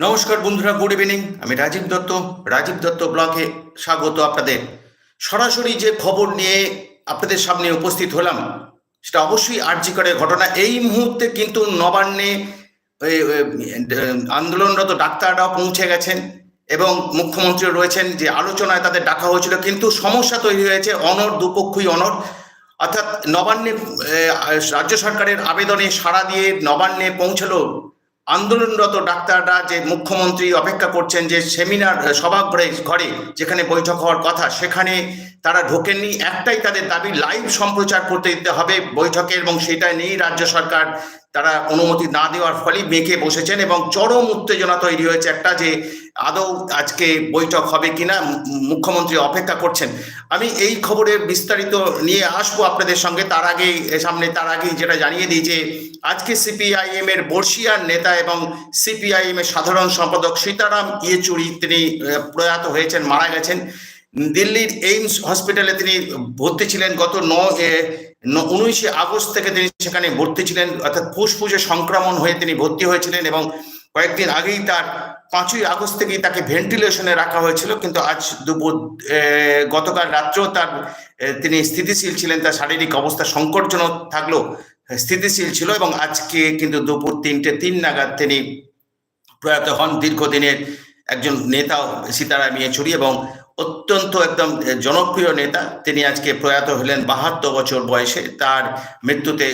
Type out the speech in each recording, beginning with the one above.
নমস্কার বন্ধুরা good evening আমি রাজীব দত্ত রাজীব দত্ত ব্লকে স্বাগত আপনাদের। সরাসরি যে খবর নিয়ে আপনাদের সামনে উপস্থিত হলাম, সেটা অবশ্যই আর্যিকরের ঘটনা। এই মুহূর্তে কিন্তু নবান্নে আন্দোলনরত ডাক্তাররাও পৌঁছে গেছেন এবং মুখ্যমন্ত্রী রয়েছেন যে আলোচনায় তাদের ডাকা হয়েছিল, কিন্তু সমস্যা তৈরি হয়েছে অনর দুপক্ষই অনর অর্থাৎ নবান্নে রাজ্য সরকারের আবেদনে সাড়া দিয়ে নবান্নে পৌঁছলো আন্দোলনরত ডাক্তাররা যে মুখ্যমন্ত্রী অপেক্ষা করছেন যে সেমিনার সভাঘরে, ঘরে যেখানে বৈঠক হওয়ার কথা, সেখানে তারা ঢোকেননি। একটাই তাদের দাবি, লাইভ সম্প্রচার করতে দিতে হবে বৈঠকের এবং সেটা নিয়েই রাজ্য সরকার তারা অনুমতি না দেওয়ার ফলে মেঘে বসেছেন এবং চরম উত্তেজনা তৈরি হয়েছে একটা যে আদৌ আজকে বৈঠক হবে কিনা মুখ্যমন্ত্রী অপেক্ষা করছেন। আমি এই খবরের বিস্তারিত নিয়ে আসব আপনাদের সঙ্গে। তার আগেই সামনে তার আগেই যেটা জানিয়ে দিই যে, আজকে সিপিআইএম এর বর্ষিয়ার নেতা এবং সিপিআইএম এর সাধারণ সম্পাদক সীতারাম ইয়েচুরি, তিনি প্রয়াত হয়েছেন, মারা গেছেন। দিল্লির এইমস হসপিটালে তিনি ভর্তি ছিলেন গত ন, উনিশে আগস্ট থেকে তিনি সেখানে ভর্তি ছিলেন, অর্থাৎ ফুসফুসে সংক্রমণ হয়ে তিনি ভর্তি হয়েছিলেন এবং কয়েকদিন আগেই তার পাঁচই আগস্ট থেকেই তাকে ভেন্টিলেশনে রাখা হয়েছিল, কিন্তু আজ দুপুর গতকাল রাত্রেও তার তিনি স্থিতিশীল ছিলেন, তার শারীরিক অবস্থা সংকটজনক থাকলেও স্থিতিশীল ছিল এবং আজকে কিন্তু দুপুর তিনটে তিন নাগাদ তিনি প্রয়াত হন দীর্ঘদিনের একজন নেতা সীতারাম ইয়েচুরি এবং অত্যন্ত একদম জনপ্রিয় নেতা। তিনি আজকে প্রয়াত হলেন বাহাত্তর বছর বয়সে। তার মৃত্যুতে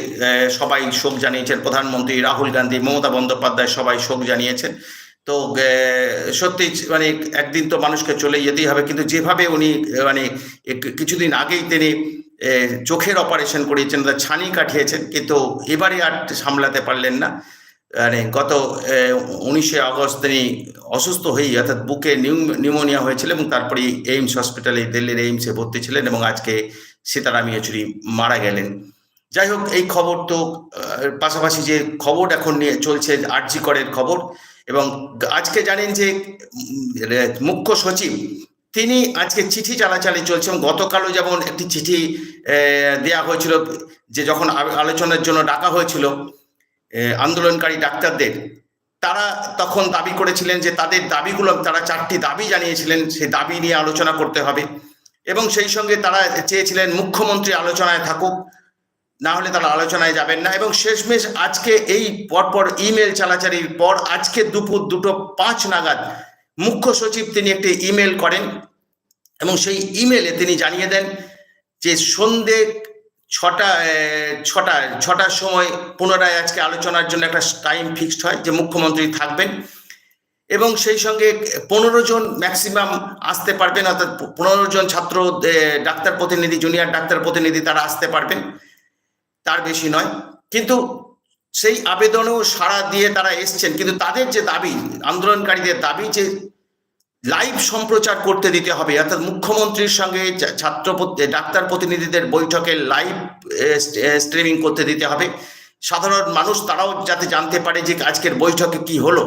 সবাই শোক জানিয়েছেন। প্রধানমন্ত্রী রাহুল গান্ধী, মমতা বন্দ্যোপাধ্যায় সবাই শোক জানিয়েছেন। তো সত্যি মানে একদিন তো মানুষকে চলে যেতেই হবে। কিন্তু যেভাবে উনি মানে কিছুদিন আগেই তিনি চোখের অপারেশন করিয়েছেন ছানি কাটিয়েছেন। কিন্তু এবারে আর সামলাতে পারলেন না। মানে গত উনিশে আগস্ট তিনি অসুস্থ হয়েই অর্থাৎ বুকে নিউ- নিউমোনিয়া হয়েছিল এবং তারপরে এইমস হসপিটালে, দিল্লির এইমসে ভর্তি ছিলেন এবং আজকে সীতারাম ইয়েচুরি মারা গেলেন। যাই হোক, এই খবর তো পাশাপাশি যে খবর এখন নিয়ে চলছে, আরজি করের খবর এবং আজকে জানেন যে মুখ্য সচিব, তিনি আজকে চিঠি চালাচালি চলছে এবং গতকালও যেমন একটি চিঠি দেয়া হয়েছিল যে যখন আলোচনার জন্য ডাকা হয়েছিল আন্দোলনকারী ডাক্তারদের। তারা তখন দাবি করেছিলেন যে তাদের দাবিগুলো, তারা চারটি দাবি জানিয়েছিলেন, সেই দাবি নিয়ে আলোচনা করতে হবে। এবং সেই সঙ্গে তারা চেয়েছিলেন মুখ্যমন্ত্রী আলোচনায় থাকুক, না হলে তারা আলোচনায় যাবেন না। এবং শেষমেশ আজকে এই পরপর ইমেল চালাচালির পর আজকে দুপুর দুটো পাঁচ নাগাদ মুখ্য সচিব তিনি একটি ইমেল করেন এবং সেই ইমেলে তিনি জানিয়ে দেন যে সন্ধে ছটা ছটা, ছটার সময় পুনরায় আজকে আলোচনার জন্য একটা টাইম ফিক্সড হয় যে মুখ্যমন্ত্রী থাকবেন। এবং সেই সঙ্গে পনেরো জন ম্যাক্সিমাম আসতে পারবেন, অর্থাৎ পনেরো জন ছাত্র ডাক্তার প্রতিনিধি জুনিয়র ডাক্তার প্রতিনিধি তারা আসতে পারবেন। তার বেশি নয়। কিন্তু সেই আবেদনেও সাড়া দিয়ে তারা এসছেন। কিন্তু তাদের যে দাবি, আন্দোলনকারীদের দাবি যে লাইভ সম্প্রচার করতে দিতে হবে। অর্থাৎ মুখ্যমন্ত্রীর সঙ্গে ছাত্র ডাক্তার প্রতিনিধিদের বৈঠকে লাইভ স্ট্রিমিং করতে দিতে হবে। সাধারণ মানুষ তারাও যাতে জানতে পারে যে আজকের বৈঠকে কি হলো।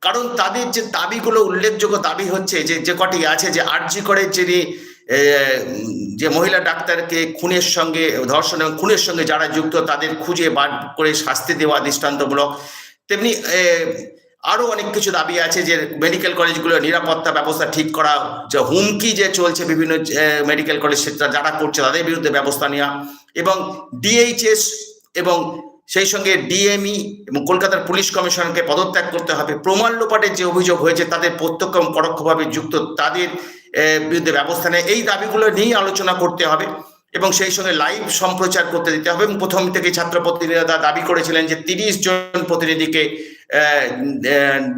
কারণ তাদের যে দাবিগুলো, উল্লেখযোগ্য দাবি হচ্ছে যে যে কটি আছে যে আরজি করে যিনি যে মহিলা ডাক্তারকে খুনের সঙ্গে, ধর্ষণ এবং খুনের সঙ্গে যারা যুক্ত, তাদের খুঁজে বার করে শাস্তি দেওয়া দৃষ্টান্তমূলক। তেমনি এ, আরও অনেক কিছু দাবি আছে যে মেডিকেল কলেজগুলোর নিরাপত্তা ব্যবস্থা ঠিক করা যে হুমকি যে চলছে বিভিন্ন মেডিকেল কলেজ সেটা যারা করছে তাদের বিরুদ্ধে ব্যবস্থা নেওয়া এবং ডিএইচএস এবং সেই সঙ্গে ডিএমই এবং কলকাতার পুলিশ কমিশনকে পদত্যাগ করতে হবে। প্রমাণ লোপাটের যে অভিযোগ হয়েছে তাদের প্রত্যক্ষ এবং পরোক্ষভাবে যুক্ত তাদের বিরুদ্ধে ব্যবস্থা নেয় এই দাবিগুলো নিয়েই আলোচনা করতে হবে এবং সেই সঙ্গে লাইভ সম্প্রচার করতে দিতে হবে এবং প্রথম থেকে ছাত্র প্রতিনিধিরা দাবি করেছিলেন যে তিরিশ জন প্রতিনিধিকে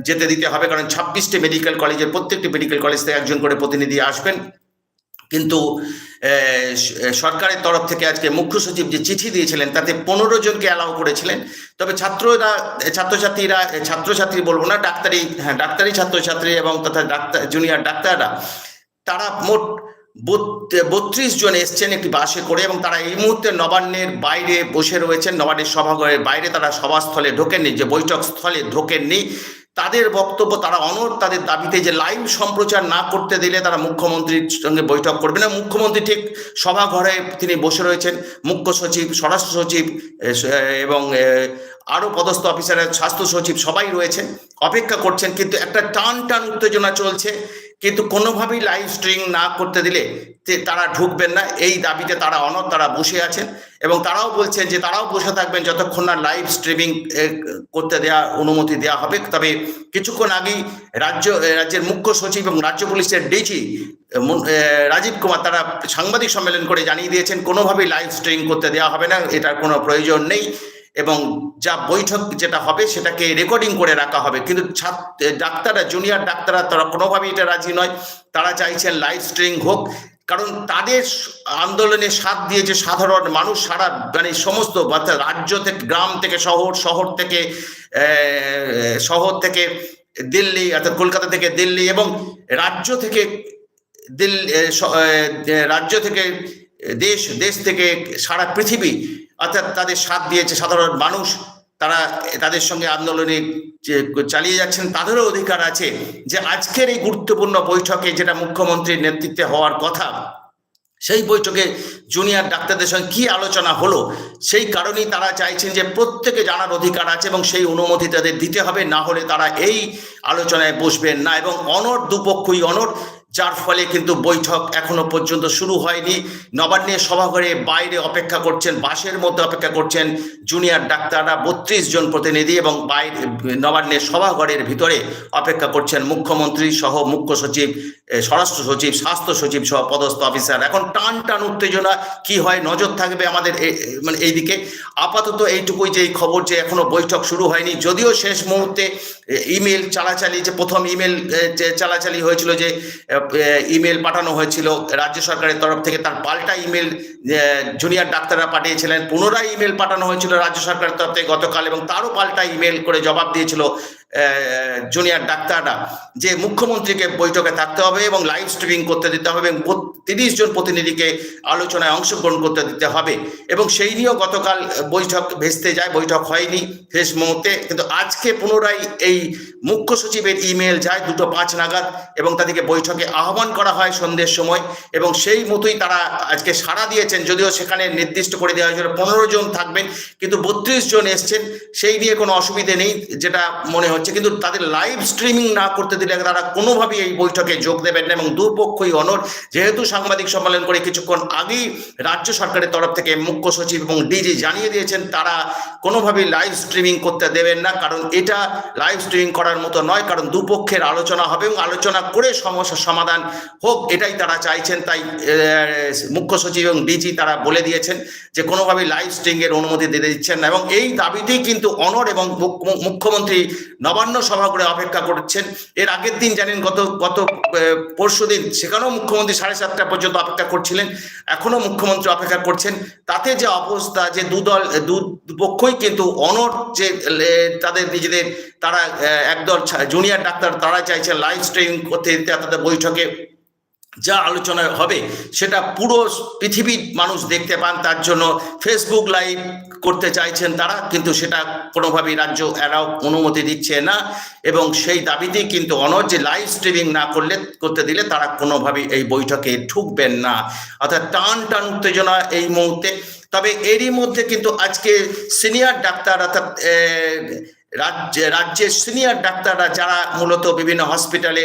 যেতে দিতে হবে। কারণ ছাব্বিশটি মেডিকেল কলেজের প্রত্যেকটি মেডিকেল কলেজ থেকে একজন করে প্রতিনিধি আসবেন। কিন্তু সরকারের তরফ থেকে আজকে মুখ্য সচিব যে চিঠি দিয়েছিলেন, তাতে পনেরো জনকে অ্যালাউ করেছিলেন। তবে ছাত্ররা, ছাত্রছাত্রীরা ছাত্রছাত্রী বলব না, ডাক্তারি হ্যাঁ ডাক্তারি ছাত্রছাত্রী এবং তথা ডাক্তার জুনিয়র ডাক্তাররা, তারা মোট বত্রিশ জন এসছেন একটি বাসে করে এবং তারা এই মুহূর্তে নবান্নের বাইরে বসে রয়েছেন। নবান্নের সভাঘরের বাইরে তারা সভাস্থলে ঢোকেননি, যে বৈঠক স্থলে ঢোকেননি। তাদের বক্তব্য, তারা অনর তাদের দাবিতে যে লাইভ সম্প্রচার না করতে দিলে তারা মুখ্যমন্ত্রীর সঙ্গে বৈঠক করবে না। মুখ্যমন্ত্রী ঠিক সভাঘরে তিনি বসে রয়েছেন। মুখ্য সচিব, স্বরাষ্ট্র সচিব এবং আরও পদস্থ অফিসারের স্বাস্থ্য সচিব সবাই রয়েছেন। অপেক্ষা করছেন, কিন্তু একটা টান টান উত্তেজনা চলছে। কিন্তু কোনোভাবেই লাইভ স্ট্রিং না করতে দিলে তারা ঢুকবেন না। এই দাবিতে তারা অনর তারা বসে আছেন এবং তারাও বলছেন যে তারাও বসে থাকবেন যতক্ষণ না লাইভ স্ট্রিমিং করতে দেওয়া অনুমতি দেওয়া হবে। তবে কিছুক্ষণ আগেই রাজ্য, রাজ্যের মুখ্য সচিব এবং রাজ্য পুলিশের ডিজি রাজীব কুমার তারা সাংবাদিক সম্মেলন করে জানিয়ে দিয়েছেন, কোনোভাবেই লাইভ স্ট্রিং করতে দেওয়া হবে না, এটার কোনো প্রয়োজন নেই। এবং যা বৈঠক যেটা হবে সেটাকে রেকর্ডিং করে রাখা হবে। কিন্তু ছাত্র ডাক্তাররা জুনিয়র ডাক্তাররা তারা কোনোভাবেই এটা রাজি নয়। তারা চাইছেন লাইভ স্ট্রিং হোক। কারণ তাদের আন্দোলনে সাথ দিয়েছে সাধারণ মানুষ সারা মানে সমস্ত রাজ্য থেকে, গ্রাম থেকে, শহর শহর থেকে শহর থেকে দিল্লি, অর্থাৎ কলকাতা থেকে দিল্লি এবং রাজ্য থেকে দিল্লি রাজ্য থেকে দেশ দেশ থেকে সারা পৃথিবী অর্থাৎ তাদের সাথ দিয়েছে সাধারণ মানুষ, তারা তাদের সঙ্গে আন্দোলনে চালিয়ে যাচ্ছেন, তাদেরও অধিকার আছে যে আজকের এই গুরুত্বপূর্ণ বৈঠকে যেটা মুখ্যমন্ত্রীর নেতৃত্বে হওয়ার কথা, সেই বৈঠকে জুনিয়র ডাক্তারদের সঙ্গে কি আলোচনা হলো, সেই কারণেই তারা চাইছেন যে প্রত্যেকে জানার অধিকার আছে এবং সেই অনুমতি তাদের দিতে হবে, না হলে তারা এই আলোচনায় বসবেন না এবং অনর দুপক্ষই অনর যার ফলে কিন্তু বৈঠক এখনও পর্যন্ত শুরু হয়নি। নবান্নের সভাঘরে বাইরে অপেক্ষা করছেন বাসের মধ্যে অপেক্ষা করছেন জুনিয়র ডাক্তাররা, বত্রিশ জন প্রতিনিধি এবং বাইরে নবান্নের সভাঘরের ভিতরে অপেক্ষা করছেন মুখ্যমন্ত্রী সহ মুখ্য সচিব স্বরাষ্ট্র সচিব, স্বাস্থ্য সচিব সহ পদস্থ অফিসার। এখন টান টান উত্তেজনা, কি হয়, নজর থাকবে আমাদের মানে এইদিকে। আপাতত এইটুকুই যে এই খবর যে এখনও বৈঠক শুরু হয়নি। যদিও শেষ মুহূর্তে ইমেল চালাচালি, যে প্রথম ইমেল চালাচালি হয়েছিল যে ইমেল পাঠানো হয়েছিল। রাজ্য সরকারের তরফ থেকে তার পাল্টা ইমেল জুনিয়র ডাক্তাররা পাঠিয়েছিলেন। পুনরায় ইমেল পাঠানো হয়েছিল রাজ্য সরকারের তরফ থেকে গতকাল এবং তারও পাল্টা ইমেল করে জবাব দিয়েছিল জুনিয়র ডাক্তাররা যে মুখ্যমন্ত্রীকে বৈঠকে থাকতে হবে এবং লাইভ স্ট্রিমিং করতে দিতে হবে এবং তিরিশ জন প্রতিনিধিকে আলোচনায় অংশগ্রহণ করতে দিতে হবে। এবং সেই নিয়েও গতকাল বৈঠক ভেস্তে যায়, বৈঠক হয়নি শেষ মুহূর্তে। কিন্তু আজকে পুনরায় এই মুখ্য সচিবের ইমেল যায়, দুটো পাঁচ নাগাদ, এবং তাদেরকে বৈঠকে আহ্বান করা হয় সন্ধ্যের সময়। এবং সেই মতোই তারা আজকে সাড়া দিয়েছেন, যদিও সেখানে নির্দিষ্ট করে দেওয়া হয়েছিল পনেরো জন থাকবেন, কিন্তু বত্রিশ জন এসছেন। সেই নিয়ে কোনো অসুবিধে নেই, যেটা মনে হচ্ছে কিন্তু তাদের লাইভ স্ট্রিমিং না করতে দিলে তারা কোনোভাবেই এই বৈঠকে যোগ দেবেন না এবং দুপক্ষই অনর যেহেতু সাংবাদিক সম্মেলন করে কিছুক্ষণ আগেই রাজ্য সরকারের তরফ থেকে মুখ্য সচিব এবং ডিজি জানিয়ে দিয়েছেন, তারা কোনোভাবেই লাইভ স্ট্রিমিং করতে দেবেন না, কারণ এটা লাইভ স্ট্রিমিং করার মতো নয়, কারণ দুপক্ষের আলোচনা হবে এবং আলোচনা করে সমস্যার সমাধান হোক, এটাই তারা চাইছেন, তাই মুখ্য সচিব এবং ডিজি তারা বলে দিয়েছেন যে কোনোভাবেই লাইভ স্ট্রিং এর অনুমতি দিতে দিচ্ছেন না এবং এই দাবিতেই কিন্তু অনর এবং মুখ্য- মুখ্যমন্ত্রী নবান্ন সভা করে অপেক্ষা করছেন। এর আগের দিন জানেন গত গত পরশু দিন সেখানেও মুখ্যমন্ত্রী সাড়ে সাতটা পর্যন্ত অপেক্ষা করছিলেন। এখনও মুখ্যমন্ত্রী অপেক্ষা করছেন। তাতে যে অবস্থা, যে দুদল দুপক্ষই কিন্তু অনর যে তাদের নিজেদের, তারা একদল জুনিয়র ডাক্তার তারা চাইছেন লাইভ স্ট্রেইন করতে, তাদের বৈঠকে যা আলোচনা হবে সেটা পুরো পৃথিবীর মানুষ দেখতে পান, তার জন্য ফেসবুক লাইভ করতে চাইছেন তারা, কিন্তু সেটা কোনোভাবেই রাজ্য এরাও অনুমতি দিচ্ছে না এবং সেই দাবিতেই কিন্তু অনর যে লাইভ স্ট্রিমিং না করলে, করতে দিলে তারা কোনোভাবেই এই বৈঠকে ঢুকবেন না। অর্থাৎ টান টান উত্তেজনা এই মুহূর্তে। তবে এরই মধ্যে কিন্তু আজকে সিনিয়র ডাক্তার অর্থাৎ রাজ্যে, রাজ্যের সিনিয়র ডাক্তাররা যারা মূলত বিভিন্ন হসপিটালে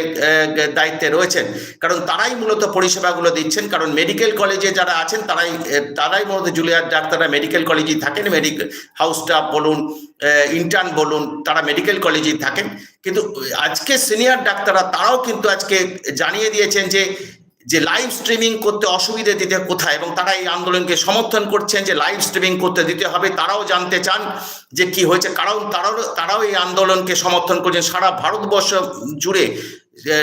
দায়িত্বে রয়েছেন, কারণ তারাই মূলত পরিষেবাগুলো দিচ্ছেন, কারণ মেডিকেল কলেজে যারা আছেন, তারাই তারাই মূলত জুলিয়ার ডাক্তাররা মেডিকেল কলেজেই থাকেন মেডিকেল হাউস স্টাফ বলুন ইন্টার্ন বলুন, তারা মেডিকেল কলেজেই থাকেন। কিন্তু আজকে সিনিয়র ডাক্তাররা, তারাও কিন্তু আজকে জানিয়ে দিয়েছেন যে যে লাইভ স্ট্রিমিং করতে অসুবিধে দিতে কোথায় এবং তারা এই আন্দোলনকে সমর্থন করছেন, যে লাইভ স্ট্রিমিং করতে দিতে হবে, তারাও জানতে চান যে কি হয়েছে। কারণ তারাও তারাও এই আন্দোলনকে সমর্থন করছেন। সারা ভারতবর্ষ জুড়ে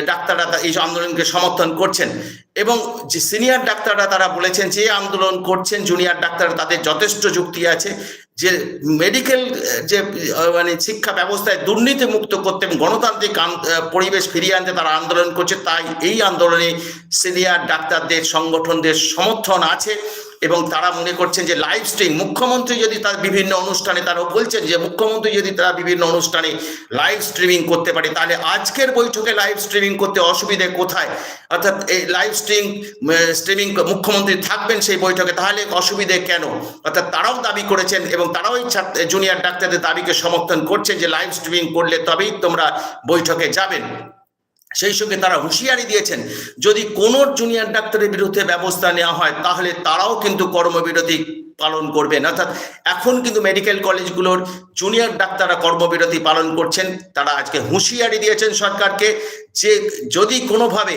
ডাক্তাররা এই আন্দোলনকে সমর্থন করছেন। এবং যে সিনিয়র ডাক্তাররা তারা বলেছেন যে আন্দোলন করছেন জুনিয়র ডাক্তার তাদের যথেষ্ট যুক্তি আছে। যে মেডিকেল যে মানে শিক্ষা ব্যবস্থায় দুর্নীতি মুক্ত করতে গণতান্ত্রিক পরিবেশ ফিরিয়ে আনতে তারা আন্দোলন করছে, তাই এই আন্দোলনে সিনিয়র ডাক্তারদের, সংগঠনদের সমর্থন আছে। এবং তারা মনে করছেন যে লাইভ স্ট্রিম মুখ্যমন্ত্রী যদি তার বিভিন্ন অনুষ্ঠানে তারাও বলছেন যে মুখ্যমন্ত্রী যদি তারা বিভিন্ন অনুষ্ঠানে লাইভ স্ট্রিমিং করতে পারে, তাহলে আজকের বৈঠকে লাইভ স্ট্রিমিং করতে অসুবিধে কোথায়? অর্থাৎ এই লাইভ স্ট্রিম স্ট্রিমিং মুখ্যমন্ত্রী থাকবেন সেই বৈঠকে, তাহলে অসুবিধে কেন? অর্থাৎ তারাও দাবি করেছেন এবং তারাও এই জুনিয়র ডাক্তারদের দাবিকে সমর্থন করছেন যে লাইভ স্ট্রিমিং করলে তবেই তোমরা বৈঠকে যাবেন। সেই সঙ্গে তারা হুঁশিয়ারি দিয়েছেন, যদি কোনো জুনিয়র ডাক্তারের বিরুদ্ধে ব্যবস্থা নেওয়া হয়, তাহলে তারাও কিন্তু কর্মবিরতি পালন করবেন। অর্থাৎ এখন কিন্তু মেডিকেল কলেজগুলোর জুনিয়র ডাক্তাররা কর্মবিরতি পালন করছেন। তারা আজকে হুঁশিয়ারি দিয়েছেন সরকারকে যে যদি কোনোভাবে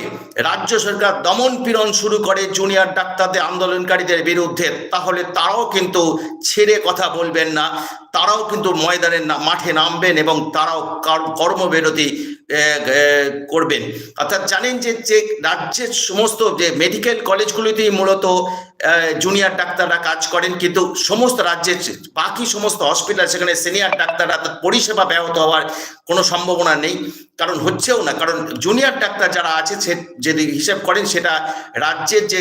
রাজ্য সরকার দমন পীড়ন শুরু করে জুনিয়র ডাক্তারদের, আন্দোলনকারীদের বিরুদ্ধে, তাহলে তারাও কিন্তু ছেড়ে কথা বলবেন না, তারাও কিন্তু ময়দানের মাঠে নামবেন এবং তারাও কর্মবিরতি করবেন। অর্থাৎ জানেন যে যে রাজ্যের সমস্ত যে মেডিকেল কলেজগুলিতেই মূলত জুনিয়র ডাক্তাররা কাজ করেন, কিন্তু সমস্ত রাজ্যের বাকি সমস্ত হসপিটাল, সেখানে সিনিয়র ডাক্তাররা পরিষেবা ব্যাহত হওয়ার কোনো সম্ভাবনা নেই। কারণ হচ্ছেও না, কারণ জুনিয়র ডাক্তার যারা আছে, সে যদি হিসাব করেন, সেটা রাজ্যের যে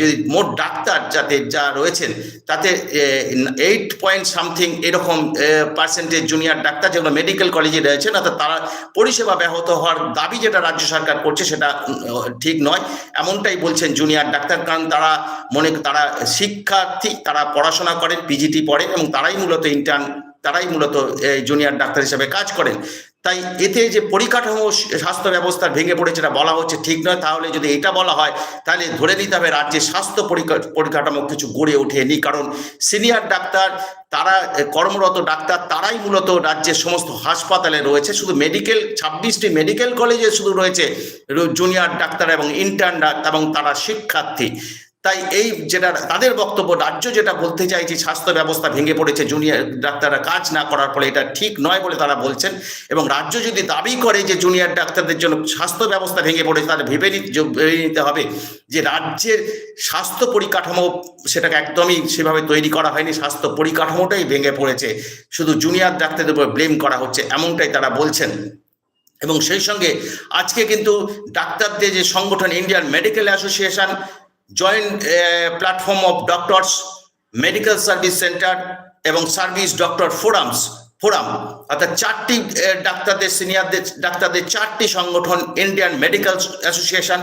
যদি মোট ডাক্তার যাতে যা রয়েছেন, তাতে এইট পয়েন্ট সামথিং এরকম পার্সেন্টেজ জুনিয়র ডাক্তার যেগুলো মেডিকেল কলেজে রয়েছেন, অর্থাৎ তারা পরিষেবা ব্যাহত হওয়ার দাবি যেটা রাজ্য সরকার করছে, সেটা ঠিক নয়। এমনটাই বলছেন জুনিয়র ডাক্তার, কারণ তারা মনে, তারা শিক্ষার্থী, তারা পড়াশোনা করেন পিজিটি পড়েন, এবং তারাই মূলত ইন্টার্ন তারাই মূলত জুনিয়র ডাক্তার হিসেবে কাজ করেন। তাই এতে যে পরিকাঠামো স্বাস্থ্য ব্যবস্থা ভেঙে পড়েছে এটা বলা হচ্ছে ঠিক নয়। তাহলে যদি এটা বলা হয়, তাহলে ধরে নিতে হবে রাজ্যের স্বাস্থ্য পরিকাঠামো কিছু গড়ে ওঠেনি। কারণ সিনিয়র ডাক্তার, তারা কর্মরত ডাক্তার, তারাই মূলত রাজ্যের সমস্ত হাসপাতালে রয়েছে। শুধু মেডিকেল, ছাব্বিশটি মেডিকেল কলেজে শুধু রয়েছে জুনিয়র ডাক্তার এবং ইন্টার্ন ডাক্তার এবং তারা শিক্ষার্থী। তাই এই যেটা তাদের বক্তব্য, রাজ্য যেটা বলতে চাইছে স্বাস্থ্য ব্যবস্থা ভেঙে পড়েছে, জুনিয়র ডাক্তাররা কাজ না করার ফলে এটা ঠিক নয় বলে তারা বলছেন। এবং রাজ্য যদি দাবি করে যে জুনিয়র ডাক্তারদের জন্য স্বাস্থ্য ব্যবস্থা ভেঙে পড়েছে, তাহলে ভেবে নিতে হবে যে রাজ্যের স্বাস্থ্য পরিকাঠামো সেটাকে একদমই সেভাবে তৈরি করা হয়নি, স্বাস্থ্য পরিকাঠামোটাই ভেঙে পড়েছে। শুধু জুনিয়র ডাক্তারদের উপর ব্লেম করা হচ্ছে, এমনটাই তারা বলছেন। এবং সেই সঙ্গে আজকে কিন্তু ডাক্তারদের যে সংগঠন, Indian medical association joint platform of doctors medical service centre এবং সার্ভিস ডক্টর ফোরামস ফোরাম অর্থাৎ চারটি ডাক্তারদের সিনিয়রদের ডাক্তারদের চারটি সংগঠন Indian medical association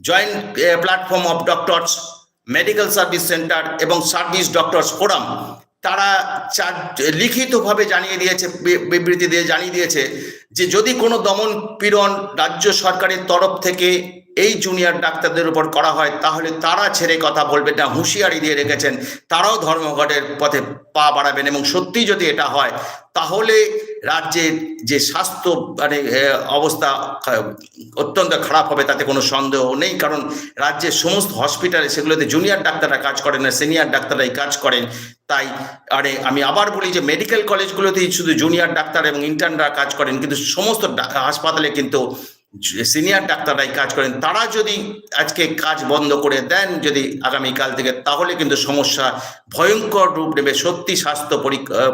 joint platform of doctors medical service centre এবং সার্ভিস ডক্টরস ফোরাম তারা চার, লিখিতভাবে জানিয়ে দিয়েছে বিবৃতি দিয়ে জানিয়ে দিয়েছে যে যদি কোনো দমন পীড়ন রাজ্য সরকারের তরফ থেকে এই জুনিয়র ডাক্তারদের উপর করা হয়, তাহলে তারা ছেড়ে কথা বলবেন না, হুঁশিয়ারি দিয়ে রেখেছেন, তারাও ধর্মঘটের পথে পা বাড়াবেন এবং সত্যি যদি এটা হয়, তাহলে রাজ্যের যে স্বাস্থ্য মানে অবস্থা অত্যন্ত খারাপ হবে, তাতে কোনো সন্দেহ নেই, কারণ রাজ্যের সমস্ত হসপিটালে, সেগুলোতে জুনিয়র ডাক্তাররা কাজ করেন না, সিনিয়র ডাক্তাররাই কাজ করেন তাই আরে আমি আবার বলি যে মেডিকেল কলেজগুলোতেই শুধু জুনিয়র ডাক্তার এবং ইন্টার্নরা কাজ করেন, কিন্তু সমস্ত হাসপাতালে কিন্তু সিনিয়র ডাক্তাররাই কাজ করেন। তারা যদি আজকে কাজ বন্ধ করে দেন যদি আগামীকাল থেকে, তাহলে কিন্তু সমস্যা ভয়ঙ্কর রূপ নেবে। সত্যি স্বাস্থ্য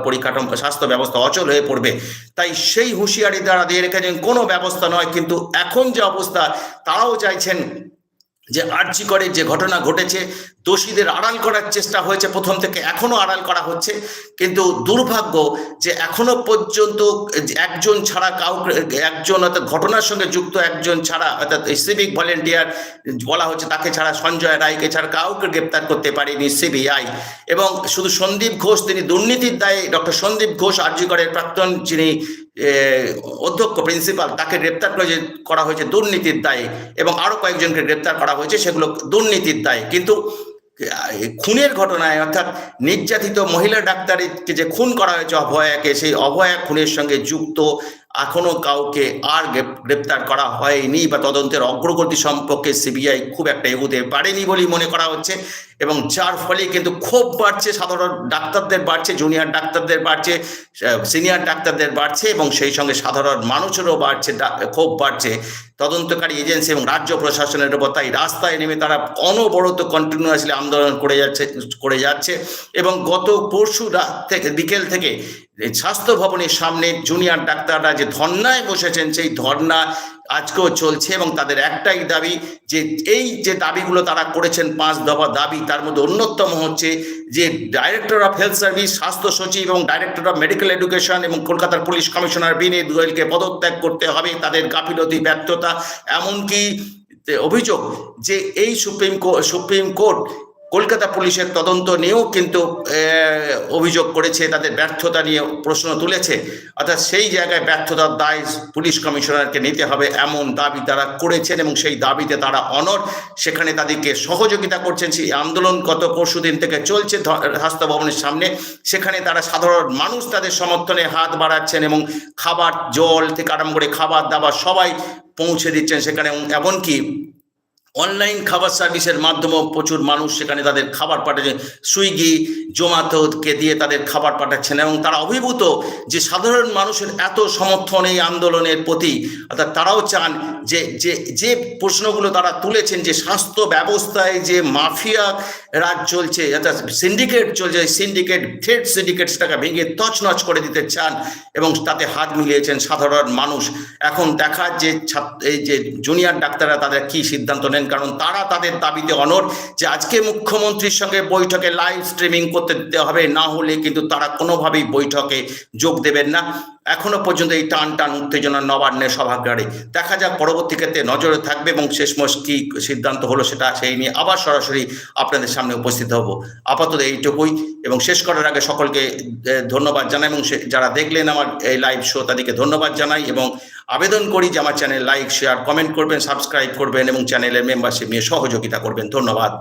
পরিকাঠামো, স্বাস্থ্য ব্যবস্থা অচল হয়ে পড়বে। তাই সেই হুঁশিয়ারি তারা দিয়ে রেখেছেন, কোনো ব্যবস্থা নয়। কিন্তু এখন যে অবস্থা, তারাও চাইছেন যে আর্জি করে যে ঘটনা ঘটেছে, দোষীদের আড়াল করার চেষ্টা হয়েছে, প্রথম থেকে এখনও আড়াল করা হচ্ছে। কিন্তু দুর্ভাগ্য যে এখনও পর্যন্ত একজন ছাড়া কাউকে, একজন অর্থাৎ ঘটনার সঙ্গে যুক্ত, একজন ছাড়া অর্থাৎ সিভিক ভলেন্টিয়ার বলা হচ্ছে, তাকে ছাড়া সঞ্জয় রায়কে ছাড়া কাউকে গ্রেপ্তার করতে পারেনি সিবিআই। এবং শুধু সন্দীপ ঘোষ, তিনি দুর্নীতির দায়ে, ডক্টর সন্দীপ ঘোষ আর্যিকরের প্রাক্তন যিনি অধ্যক্ষ প্রিন্সিপাল তাকে গ্রেপ্তার করে করা হয়েছে দুর্নীতির দায়ে এবং আরও কয়েকজনকে গ্রেপ্তার করা হয়েছে, সেগুলো দুর্নীতির দায়ে। কিন্তু খুনের ঘটনায় অর্থাৎ নির্যাতিত মহিলা ডাক্তারকে যে খুন করা হয়েছে অভয়াকে, সেই অভয়া খুনের সঙ্গে যুক্ত এখনও কাউকে আর গ্রেপ্তার করা হয়নি বা তদন্তের অগ্রগতি সম্পর্কে সিবিআই খুব একটা এগুতে পারেনি বলেই মনে করা হচ্ছে এবং যার ফলে কিন্তু ক্ষোভ বাড়ছে, সাধারণ ডাক্তারদের বাড়ছে, জুনিয়র ডাক্তারদের বাড়ছে সিনিয়র ডাক্তারদের বাড়ছে এবং সেই সঙ্গে সাধারণ মানুষেরও বাড়ছে ক্ষোভ বাড়ছে। তদন্তকারী এজেন্সি এবং রাজ্য প্রশাসনের উপর তাই রাস্তায় নেমে তারা অনবরত কন্টিনিউয়াসলি আন্দোলন করে যাচ্ছে করে যাচ্ছে এবং গত পরশু রাত থেকে, বিকেল থেকে, স্বাস্থ্য ভবনের সামনে জুনিয়র ডাক্তাররা যে ধর্নায় বসেছেন, সেই ধর্না আজকেও চলছে এবং তাদের একটাই দাবি যে এই যে দাবিগুলো তারা করেছেন পাঁচ দফা দাবি, তার মধ্যে অন্যতম হচ্ছে যে ডাইরেক্টর অফ হেলথ সার্ভিস স্বাস্থ্য সচিব এবং ডাইরেক্টর অফ মেডিকেল এডুকেশন এবং কলকাতার পুলিশ কমিশনার বিনীত গোয়েলকে পদত্যাগ করতে হবে, তাদের গাফিলতি, ব্যর্থতা, এমনকি অভিযোগ যে এই supreme court supreme court Kolkata পুলিশের তদন্ত নিয়েও কিন্তু অভিযোগ করেছে, তাদের ব্যর্থতা নিয়ে প্রশ্ন তুলেছে। অর্থাৎ সেই জায়গায় ব্যর্থতার দায় পুলিশ কমিশনারকে নিতে হবে এমন দাবি তারা করেছেন এবং সেই দাবিতে তারা অনর সেখানে তাদেরকে সহযোগিতা করছেন। সেই আন্দোলন গত পরশু দিন থেকে চলছে স্বাস্থ্য ভবনের সামনে। সেখানে তারা সাধারণ মানুষ তাদের সমর্থনে হাত বাড়াচ্ছেন এবং খাবার, জল থেকে আরম্ভ করে খাবার দাবার সবাই পৌঁছে দিচ্ছেন সেখানে এমনকি অনলাইন খাবার সার্ভিসের মাধ্যমেও প্রচুর মানুষ সেখানে তাদের খাবার পাঠাচ্ছে। সুইগি জোম্যাটোকে দিয়ে তাদের খাবার পাঠাচ্ছেন এবং তারা অভিভূত যে সাধারণ মানুষের এত সমর্থন এই আন্দোলনের প্রতি। অর্থাৎ তারাও চান যে যে যে প্রশ্নগুলো তারা তুলেছেন যে স্বাস্থ্য ব্যবস্থায় যে মাফিয়া রাজ চলছে, অর্থাৎ সিন্ডিকেট চলছে সিন্ডিকেট থ্রেড সিন্ডিকেট সেটাকে ভেঙে তছনছ করে দিতে চান এবং তাতে হাত মিলিয়েছেন সাধারণ মানুষ। এখন দেখা যে ছাত্র, এই যে জুনিয়র ডাক্তাররা তাদের কি সিদ্ধান্ত নেন কারণ তারা তাদের দাবিতে অনর যে আজকে মুখ্যমন্ত্রীর সঙ্গে বৈঠকে লাইভ স্ট্রিমিং করতে দিতে হবে, না হলে কিন্তু তারা কোনোভাবেই বৈঠকে যোগ দেবেন না। এখনও পর্যন্ত এই টান টান উত্তেজনা নবান্নের সভাগারে। দেখা যাক পরবর্তী ক্ষেত্রে নজরে থাকবে এবং শেষমেশ কি সিদ্ধান্ত হলো সেটা সেই নিয়ে আবার সরাসরি আপনাদের সামনে উপস্থিত হব। আপাতত এইটুকুই এবং শেষ করার আগে সকলকে ধন্যবাদ জানাই এবং যারা দেখলেন আমার এই লাইভ শো তাদেরকে ধন্যবাদ জানাই এবং আবেদন করি যে আমার চ্যানেল লাইক শেয়ার কমেন্ট করবেন সাবস্ক্রাইব করবেন এবং চ্যানেলের মেম্বারশিপ নিয়ে সহযোগিতা করবেন। ধন্যবাদ।